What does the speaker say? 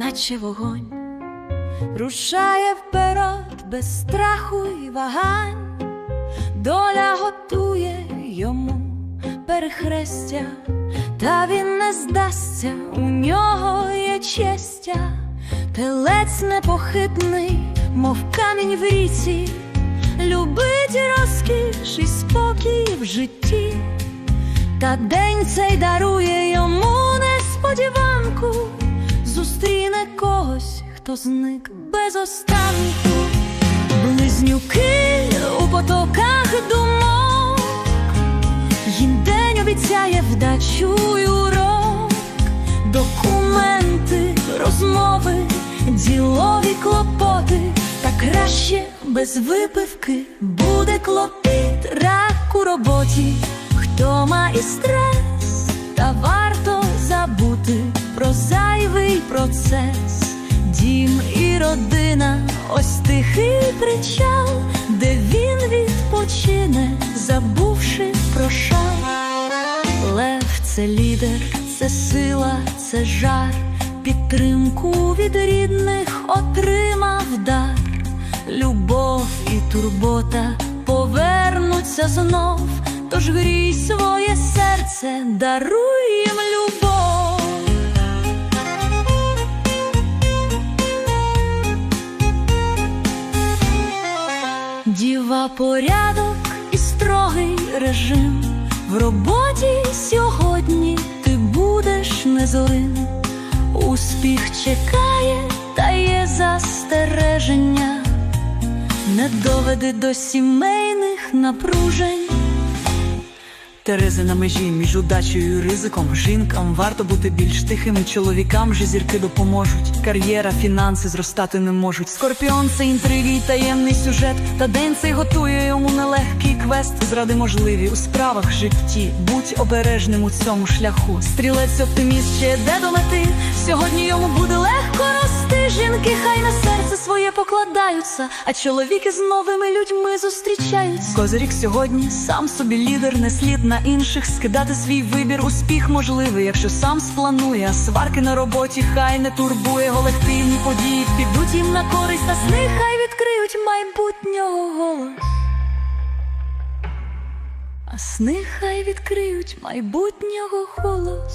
наче вогонь, рушає вперед без страху й вагань, доля готує йому перехрестя, та він не здасться, у нього є честя, телець непохитний, мов камінь в ріці, любить розкіш і спокій в житті. Та день цей дарує хто зник без останку, близнюки у потоках думок, їм день обіцяє вдачу й урок, документи, розмови, ділові клопоти, та краще без випивки буде клопіт, рак у роботі, втома і стрес, та варто забути про зайвий процес. Дім і родина, ось тихий причал, де він відпочине, забувши про шал. Лев це лідер, це сила, це жар, підтримку від рідних отримав дар, любов і турбота повернуться знов, тож грій своє серце, даруй їм любов. Діва порядок і строгий режим. В роботі сьогодні ти будеш незлим. Успіх чекає, та є застереження, не доведи до сімейних напружень. Терези на межі між удачею і ризиком. Жінкам варто бути більш тихими, чоловікам же зірки допоможуть. Кар'єра, фінанси зростати не можуть. Скорпіон це інтриги й таємний сюжет. Та день цей готує йому нелегкий квест. Зради можливі у справах житті. Будь обережним у цьому шляху. Стрілець оптиміст ще йде до мети. Сьогодні йому буде легко рости. Жінки хай на покладаються, а чоловіки з новими людьми зустрічаються. Козирік сьогодні сам собі лідер, не слід на інших скидати свій вибір. Успіх можливий, якщо сам спланує. А сварки на роботі хай не турбує. Колективні події підуть їм на користь, та з них Хай відкриють майбутнього голос. А сни хай відкриють майбутнього голос.